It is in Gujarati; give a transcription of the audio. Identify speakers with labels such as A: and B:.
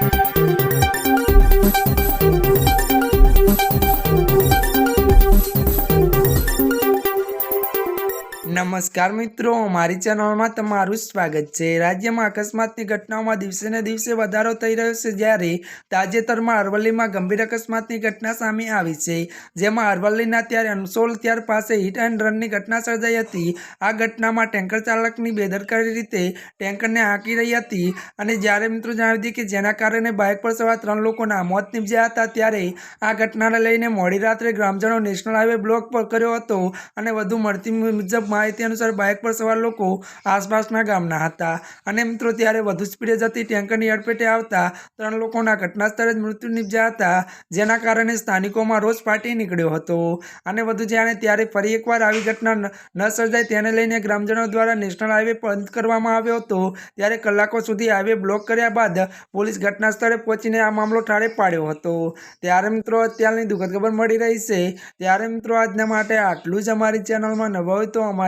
A: Thank you. નમસ્કાર મિત્રો, મારી ચેનલમાં તમારું સ્વાગત છે. રાજ્યમાં અકસ્માતની ઘટનાઓમાં દિવસે ને દિવસે વધારો થઈ રહ્યો છે જ્યારે તાજેતરમાં અરવલ્લીમાં ગંભીર અકસ્માતની ઘટના સામે આવી છે. જેમાં અરવલ્લીના ત્યારે અનસોલ ત્યાર પાસે હિટ એન્ડ રનની ઘટના સર્જાઈ હતી. આ ઘટનામાં ટેન્કર ચાલકની બેદરકારી રીતે ટેન્કરને આંકી રહી હતી અને જ્યારે મિત્રો જણાવી હતી કે જેના કારણે બાઇક પર સવાર ત્રણ લોકોના મોત નીપજ્યા હતા ત્યારે આ ઘટનાને લઈને મોડી રાત્રે ગ્રામજનો નેશનલ હાઈવે બ્લોક પર કર્યો હતો અને વધુ મળતી મુજબ માહિતી અનુસાર બાઇક પર સવાર લોકો આસપાસના ગામના હતા. અને મિત્રો, ત્યારે વધુ સ્પીડે જતી ટેન્કરની અડફેટે આવતા ત્રણ લોકોના ઘટના સ્થળે જ મૃત્યુ નિપજ્યા હતા જેના કારણે સ્થાનિકોમાં રોષ ફાટી નીકળ્યો હતો. અને વધુ જાણે ત્યારે ફરી એકવાર આવી ઘટના ન સર્જાય તેને લઈને ગ્રામજનો દ્વારા નેશનલ હાઈવે બંધ કરવામાં આવ્યો હતો. ત્યારે કલાકો સુધી હાઈવે બ્લોક કર્યા બાદ પોલીસ ઘટના સ્થળે પહોંચીને આ મામલો ઠારે પાડ્યો હતો. ત્યારે મિત્રો, અત્યારની દુઃખદ ખબર મળી રહી છે. ત્યારે મિત્રો, આજના માટે આટલું જ અમારી ચેનલમાં નવા હોય તો અમારી